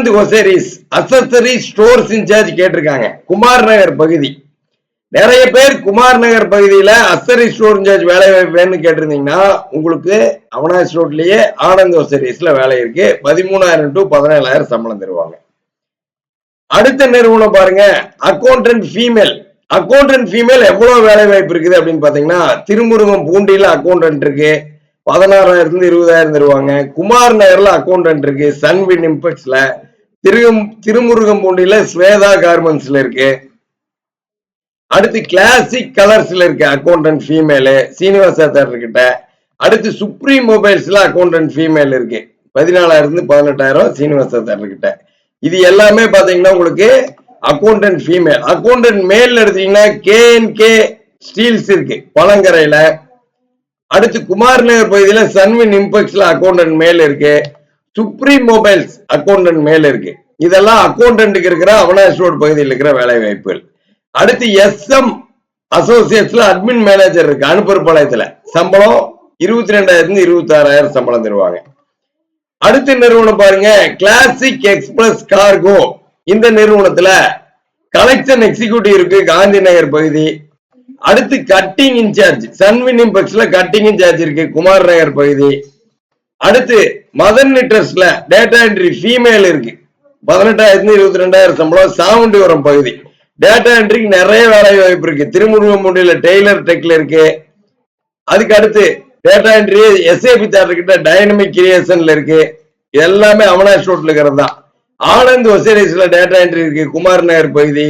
ஆனந்த் ஒசேரிஸ் accessory stores incharge கேட்டிருக்காங்க. குமார் நகர் பகுதி. நிறைய பேர் குமார் நகர் பகுதியில அசரி ஸ்டோர் இன்சார்ஜ் வேலை வேணும்னு கேட்டிருந்தீங்கன்னா உங்களுக்கு அவனாஸ் ரோட்லயே ஆனந்த் ஒசேரிஸ்ல வேலை இருக்கு. பதிமூணாயிரம் டு பதினேழாயிரம் சம்பளம் தருவாங்க. அடுத்த நிறுவனம் பாருங்க அக்கௌண்டன்ட் ஃபீமேல் அக்கௌண்டன்ட் ஃபீமேல் எவ்வளவு வேலை வாய்ப்பு இருக்குது அப்படின்னு பாத்தீங்கன்னா திருமுருகம் பூண்டியில அக்கௌண்டன்ட் இருக்கு. பதினாறாயிரத்துல இருந்து இருபதாயிரம் தருவாங்க. குமார் நகர்ல அக்கௌண்டன்ட் இருக்கு. சன்வின் இம்பெக்ஸ்ல திரு திருமுருகம் பூண்டியில ஸ்வேதா கார்மெண்ட்ஸ்ல இருக்கு. அடுத்து கிளாசிக் கலர்ஸ்ல இருக்கு அக்கௌண்டன்ட் ஃபீமேலு சீனிவாசா தேட்டர் கிட்ட. அடுத்து சுப்ரீம் மொபைல்ஸ்ல அக்கௌண்டன்ட் ஃபீமேல் இருக்கு. பதினாலாயிரம் இருந்து பதினெட்டாயிரம் சீனிவாசா தேட்டர் கிட்ட. இது எல்லாமே பாத்தீங்கன்னா உங்களுக்கு அக்கௌண்டன்ட் ஃபீமேல் அக்கௌண்டன்ட் மேல் எடுத்தீங்கன்னா கேஎன்கே ஸ்டீல்ஸ் இருக்கு பழங்கரையில. அடுத்து குமார் நகர் பகுதியில சன்வின் இம்பெக்ஸ்ல அக்கௌண்டன்ட் மேல் இருக்கு. சுப்ரீம் மொபைல்ஸ் அக்கௌண்டன்ட் மேல இருக்கு. இதெல்லாம் அக்கௌண்டன்ட்டுக்கு இருக்கிற அவனாஸ் ரோடு பகுதியில் இருக்கிற வேலை வாய்ப்புகள். அடுத்து எஸ்எம் அசோசியேட்ஸ்ல அட்மின் மேனேஜர் இருக்கு அனுப்பருப்பாளையத்துல. சம்பளம் இருபத்தி ரெண்டாயிரத்துல இருபத்தி ஆறாயிரம் சம்பளம் தருவாங்க. அடுத்த நிறுவனம் பாருங்க கிளாசிக் எக்ஸ்பிரஸ் கார்கோ இந்த நிறுவனத்துல கலெக்ஷன் எக்ஸிகியூட்டிவ் இருக்கு காந்தி நகர் பகுதி. அடுத்து கட்டிங் இன்சார்ஜ் சன்வின் இம்பெக்ஸ்ல கட்டிங் இன்சார்ஜ் இருக்கு குமார் நகர் பகுதி. அடுத்து மதன் நிட்ரஸ்ல டேட்டா என்ட்ரி ஃபீமேல் இருக்கு. பதினெட்டாயிரத்துல இருபத்தி ரெண்டாயிரம் சம்பளம் சாவுண்டிவரம் பகுதி. டேட்டா என்ட்ரிக்கு நிறைய வேலை வாய்ப்பு இருக்கு. திருமுருகம்புண்டியில டெய்லர் டெக்ல இருக்கு. அதுக்கு அடுத்து டேட்டா என்ட்ரி எஸ்ஏபி தேட்டர் கிட்ட டைனமிக் கிரியேஷன்ல இருக்கு. எல்லாமே அவனாஷ் ரோட்ல இருக்கிறது தான். ஆனந்த் ஒசேரிஸ்ல டேட்டா என்ட்ரி இருக்கு. குமார் நகர் பகுதி.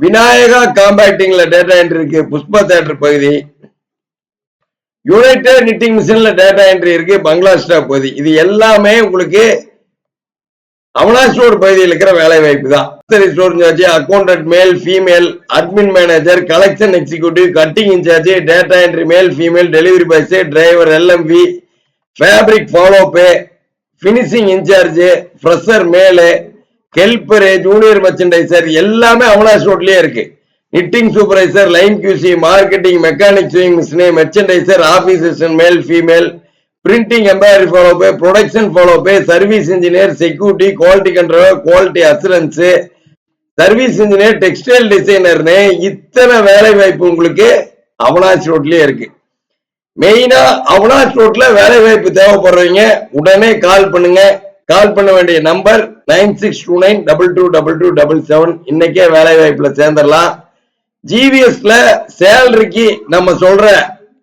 விநாயகா காம்பாக்டிங்ல டேட்டா என்ட்ரி இருக்கு. புஷ்பா தேட்டர் பகுதி. யுனைடெட் நிட்டிங் மிஷின்ல டேட்டா என்ட்ரி இருக்கு பங்களா ஸ்டாப் பகுதி. இது எல்லாமே உங்களுக்கு அவனாஸ்டோர் ரோடு பகுதியில் இருக்கிற வேலை வாய்ப்பு தான் store in charge accountant male female admin manager collection executive cutting in charge data entry male female delivery boys driver LMP fabric follow pay finishing in charge fresher male helper junior merchandiser எல்லாமே அவனாஸ் ரோட்லயே இருக்கு. Knitting supervisor line QC marketing mechanic sewing machine merchandiser office male female printing embroidery follow pay production follow pay service engineer security quality control quality assurance service engineer textile டிசைனர்னு இத்தனை வேலை வாய்ப்பு உங்களுக்கு அவனாஸ் ரோட்லயே இருக்கு. மெயினா அவனாஸ் ரோட்ல வேலை வாய்ப்பு தேவைப்படுறவங்க உடனே கால் பண்ணுங்க. கால் பண்ண வேண்டிய number nine six two nine double two double two double seven இன்னைக்கே வேலை வாய்ப்புல சேர்ந்துடலாம். ஜிவிஎஸ்ல சேலரிக்கு நம்ம சொல்ற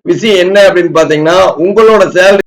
விஷயம் என்ன அப்படின்னு பாத்தீங்கன்னா உங்களோட சேலரி